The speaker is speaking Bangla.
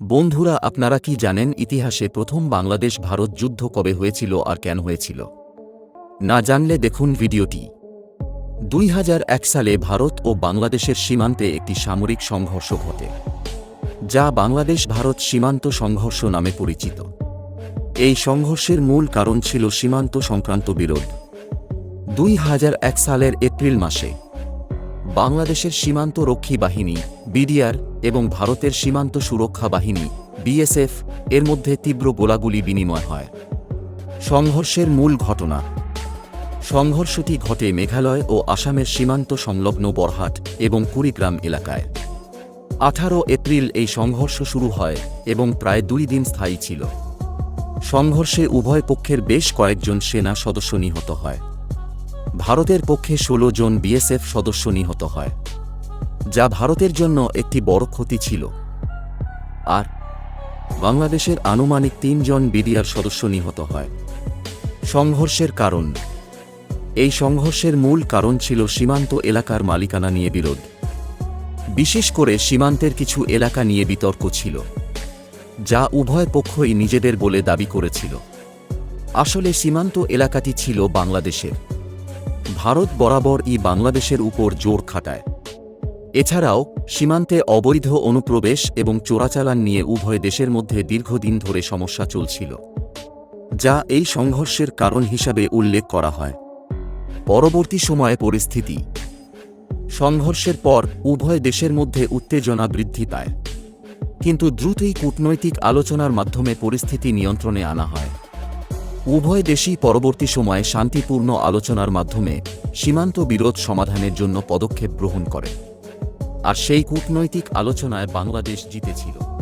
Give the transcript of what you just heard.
বন্ধুরা, আপনারা কি জানেন ইতিহাসে প্রথম বাংলাদেশ ভারত যুদ্ধ কবে হয়েছিল আর কেন হয়েছিল? না জানলে দেখুন ভিডিওটি। দুই হাজার এক সালে ভারত ও বাংলাদেশের সীমান্তে একটি সামরিক সংঘর্ষ ঘটে, যা বাংলাদেশ ভারত সীমান্ত সংঘর্ষ নামে পরিচিত। এই সংঘর্ষের মূল কারণ ছিল সীমান্ত সংক্রান্ত বিরোধ। দুই হাজার এক সালের এপ্রিল মাসে বাংলাদেশের সীমান্ত রক্ষী বাহিনী, বিডিআর এবং ভারতের সীমান্ত সুরক্ষা বাহিনী, বিএসএফ, এর মধ্যে তীব্র গোলাগুলি বিনিময় হয়। সংঘর্ষের মূল ঘটনা। সংঘর্ষটি ঘটে মেঘালয় ও আসামের সীমান্ত সংলগ্ন বরহাট এবং কুড়িগ্রাম এলাকায়। আঠারো এপ্রিল এই সংঘর্ষ শুরু হয় এবং প্রায় দুই দিন স্থায়ী ছিল। সংঘর্ষে উভয় পক্ষের বেশ কয়েকজন সেনা সদস্য নিহত হয়। ভারতের পক্ষে ষোলো জন বিএসএফ সদস্য নিহত হয়, যা ভারতের জন্য একটি বড় ক্ষতি ছিল। আর বাংলাদেশের আনুমানিক তিনজন বিডিআর সদস্য নিহত হয়। সংঘর্ষের কারণ। এই সংঘর্ষের মূল কারণ ছিল সীমান্ত এলাকার মালিকানা নিয়ে বিরোধ। বিশেষ করে সীমান্তের কিছু এলাকা নিয়ে বিতর্ক ছিল, যা উভয় পক্ষই নিজেদের বলে দাবি করেছিল। আসলে সীমান্ত এলাকাটি ছিল বাংলাদেশের। ভারত বরাবর ই বাংলাদেশের উপর জোর খাটায়। এছাড়াও, সীমান্তে অবৈধ অনুপ্রবেশ এবং চোরাচালান নিয়ে উভয় দেশের মধ্যে দীর্ঘদিন ধরে সমস্যা চলছিল, যা এই সংঘর্ষের কারণ হিসাবে উল্লেখ করা হয়। পরবর্তী সময়ে পরিস্থিতি, সংঘর্ষের পর উভয় দেশের মধ্যে উত্তেজনা বৃদ্ধি পায়, কিন্তু দ্রুতই কূটনৈতিক আলোচনার মাধ্যমে পরিস্থিতি নিয়ন্ত্রণে আনা হয়। উভয় দেশই পরবর্তী সময়ে শান্তিপূর্ণ আলোচনার মাধ্যমে সীমান্ত বিরোধ সমাধানের জন্য পদক্ষেপ গ্রহণ করে। আর সেই কূটনৈতিক আলোচনায় বাংলাদেশ জিতেছিল।